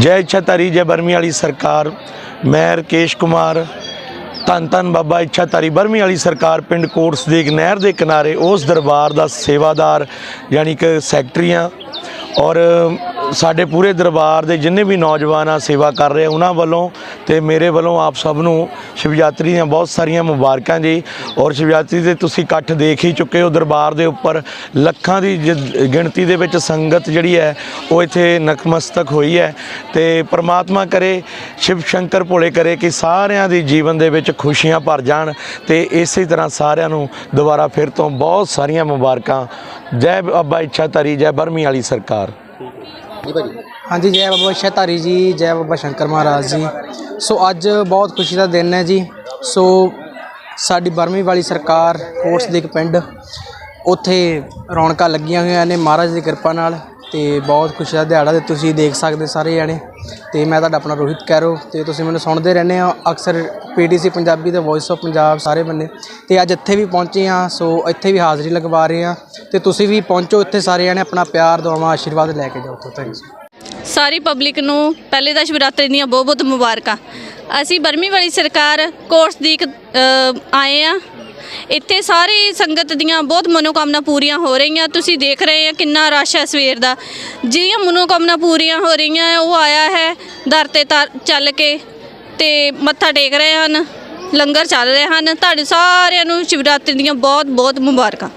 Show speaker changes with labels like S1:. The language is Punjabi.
S1: ਜੈ ਇੱਛਾਧਾਰੀ ਜੈ ਬਰਮੀ ਵਾਲੀ ਸਰਕਾਰ। ਮੈਂ ਰਕੇਸ਼ ਕੁਮਾਰ, ਧੰਨ ਧੰਨ ਬਾਬਾ ਇੱਛਾਧਾਰੀ ਬਰਮੀ ਵਾਲੀ ਸਰਕਾਰ ਪਿੰਡ ਕੋਟਸ ਦੇ ਇੱਕ ਨਹਿਰ ਦੇ ਕਿਨਾਰੇ ਉਸ ਦਰਬਾਰ ਦਾ ਸੇਵਾਦਾਰ, ਯਾਨੀ ਕਿ ਸੈਕਟਰੀ ਹਾਂ ਔਰ ਸਾਡੇ ਪੂਰੇ ਦਰਬਾਰ ਦੇ ਜਿੰਨੇ ਵੀ ਨੌਜਵਾਨ ਆ, ਸੇਵਾ ਕਰ ਰਹੇ ਉਹਨਾਂ ਵੱਲੋਂ ਤੇ ਮੇਰੇ ਵੱਲੋਂ ਆਪ ਸਭ ਨੂੰ ਸ਼ਿਵਯਾਤਰੀ ਦੀਆਂ ਬਹੁਤ ਸਾਰੀਆਂ ਮੁਬਾਰਕਾਂ ਜੀ। ਔਰ ਸ਼ਿਵਯਾਤਰੀ ਦੇ ਤੁਸੀਂ ਇਕੱਠ ਦੇਖ ਹੀ ਚੁੱਕੇ ਹੋ ਦਰਬਾਰ ਦੇ ਉੱਪਰ। ਲੱਖਾਂ ਦੀ ਜ- ਗਿਣਤੀ ਦੇ ਵਿੱਚ ਸੰਗਤ ਜਿਹੜੀ ਹੈ, ਉਹ ਇੱਥੇ ਨਕਮਸਤਕ ਹੋਈ ਹੈ। ਤੇ ਪ੍ਰਮਾਤਮਾ ਕਰੇ, ਸ਼ਿਵ ਸ਼ੰਕਰ ਭੋਲੇ ਕਰੇ ਕਿ ਸਾਰਿਆਂ ਦੀ ਜੀਵਨ ਦੇ ਵਿੱਚ ਖੁਸ਼ੀਆਂ ਭਰ ਜਾਣ ਤੇ ਇਸੇ ਤਰ੍ਹਾਂ ਸਾਰਿਆਂ ਨੂੰ ਦੁਬਾਰਾ ਫਿਰ ਤੋਂ ਬਹੁਤ ਸਾਰੀਆਂ ਮੁਬਾਰਕਾਂ। ਜੈ ਬਾਬਾ ਇੱਛਾ ਧਰੀ, ਜੈ ਬਰਮੀ ਵਾਲੀ ਸਰਕਾਰ।
S2: ਜੀ ਭਾਜੀ।
S3: ਹਾਂਜੀ, ਜੈ ਬਾਬਾ ਸ਼ਤਾਰੀ ਜੀ, ਜੈ ਬਾਬਾ ਸ਼ੰਕਰ ਮਹਾਰਾਜ ਜੀ। ਸੋ ਅੱਜ ਬਹੁਤ ਖੁਸ਼ੀ ਦਾ ਦਿਨ ਹੈ ਜੀ। ਸੋ ਸਾਡੀ ਬਰਮੀ ਵਾਲੀ ਸਰਕਾਰ, ਕੋਟਸ ਦੇ ਇੱਕ ਪਿੰਡ, ਉੱਥੇ ਰੌਣਕਾਂ ਲੱਗੀਆਂ ਹੋਈਆਂ ਨੇ। ਮਹਾਰਾਜ ਦੀ ਕਿਰਪਾ ਨਾਲ ਤੇ ਬਹੁਤ ਖੁਸ਼ੀ ਦਾ ਦਿਹਾੜਾ ਤੇ ਤੁਸੀਂ ਦੇਖ ਸਕਦੇ ਸਾਰੇ ਜਾਣੇ। ਤੇ ਮੈਂ ਤੁਹਾਡਾ ਆਪਣਾ ਰੋਹਿਤ ਕੈਰੋ ਤੇ ਤੁਸੀਂ ਮੈਨੂੰ ਸੁਣਦੇ ਰਹਿੰਦੇ ਆ ਅਕਸਰ ਪੀਟੀਸੀ ਪੰਜਾਬੀ ਤੇ ਵੌਇਸ ਆਫ ਪੰਜਾਬ ਸਾਰੇ ਬੰਨੇ। ਤੇ ਅੱਜ ਇੱਥੇ ਵੀ ਪਹੁੰਚੇ ਆ ਸੋ ਇੱਥੇ ਵੀ ਹਾਜ਼ਰੀ ਲਗਵਾ ਰਹੇ ਆ ਤੇ ਤੁਸੀਂ ਵੀ ਪਹੁੰਚੋ ਇੱਥੇ ਸਾਰੇ ਜਾਣੇ ਆਪਣਾ ਪਿਆਰ, ਦੁਆਵਾਂ, ਆਸ਼ੀਰਵਾਦ ਲੈ ਕੇ ਜਾਓ ਥੈਂਕ ਯੂ
S4: ਸਾਰੀ ਪਬਲਿਕ ਨੂੰ ਪਹਿਲੇ ਤਾਂ ਸ਼ਿਵਰਾਤਰੀ ਦੀਆਂ ਬਹੁਤ ਬਹੁਤ ਮੁਬਾਰਕਾਂ। ਅਸੀਂ ਬਰਮੀ ਵਾਲੀ ਸਰਕਾਰ ਕੋਰਸ ਦੀ ਆਏ ਆ। ਇੱਥੇ ਸਾਰੀ ਸੰਗਤ ਦੀਆਂ ਬਹੁਤ ਮਨੋਕਾਮਨਾ ਪੂਰੀਆਂ ਹੋ ਰਹੀਆਂ। ਤੁਸੀਂ ਦੇਖ ਰਹੇ ਆ ਕਿੰਨਾ ਰਸ਼ ਹੈ ਸਵੇਰ ਦਾ। ਜਿਹੜੀਆਂ ਮਨੋਕਾਮਨਾ ਪੂਰੀਆਂ ਹੋ ਰਹੀਆਂ ਉਹ ਆਇਆ ਹੈ ਦਰ ਤੇ ਚੱਲ ਕੇ ਤੇ ਮੱਥਾ ਟੇਕ ਰਹੇ ਹਨ, ਲੰਗਰ ਚੱਲ ਰਹੇ ਹਨ। ਤੁਹਾਡੇ ਸਾਰਿਆਂ ਨੂੰ ਸ਼ਿਵਰਾਤਰੀ ਦੀਆਂ ਬਹੁਤ ਬਹੁਤ ਮੁਬਾਰਕਾਂ।